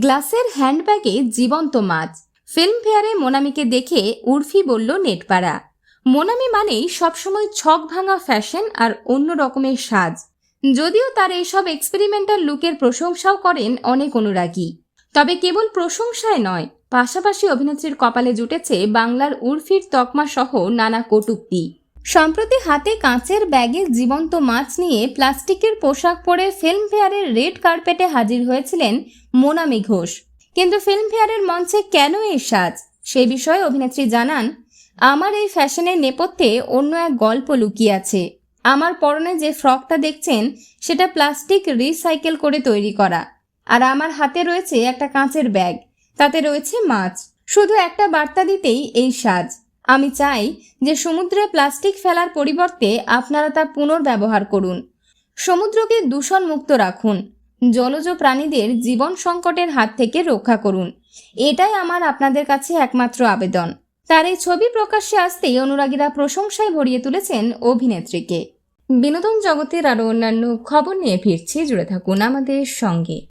গ্লাসের হ্যান্ডব্যাগে জীবন্ত মাছ। ফিল্মফেয়ারে মোনামিকে দেখে উর্ফি বলল নেটপাড়া। মোনামি মানেই সবসময় ছক ভাঙা ফ্যাশন আর অন্য রকমের সাজ। যদিও তার এইসব এক্সপেরিমেন্টাল লুকের প্রশংসাও করেন অনেক অনুরাগী। তবে কেবল প্রশংসায় নয়, পাশাপাশি অভিনেত্রীর কপালে জুটেছে বাংলার উর্ফির তকমা সহ নানা কটূক্তি। সম্প্রতি হাতে কাঁচের ব্যাগে জীবন্ত মাছ নিয়ে প্লাস্টিকের পোশাক পরে ফিল্মফেয়ারের রেড কার্পেটে হাজির হয়েছিলেন মোনামি ঘোষ। কিন্তু ফিল্মফেয়ারের মঞ্চে কেন এই সাজ? সে বিষয়ে অভিনেত্রী জানান, আমার এই ফ্যাশনের নেপথ্যে অন্য এক গল্প লুকিয়ে আছে। আমার পরনে যে ফ্রকটা দেখছেন, সেটা প্লাস্টিক রিসাইকেল করে তৈরি করা। আর আমার হাতে রয়েছে একটা কাঁচের ব্যাগ। তাতে রয়েছে মাছ। শুধু একটা বার্তা দিতেই এই সাজ। আমি চাই যে সমুদ্রে প্লাস্টিক ফেলার পরিবর্তে আপনারা তা পুনর্ব্যবহার করুন। সমুদ্রকে দূষণমুক্ত রাখুন। জলজ প্রাণীদের জীবন সংকটের হাত থেকে রক্ষা করুন। এটাই আমার আপনাদের কাছে একমাত্র আবেদন। তার এই ছবি প্রকাশ্যে আসতেই অনুরাগীরা প্রশংসায় ভরিয়ে তুলেছেন অভিনেত্রীকে। বিনোদন জগতের আরও অন্যান্য খবর নিয়ে ফিরছি। জুড়ে থাকুন আমাদের সঙ্গে।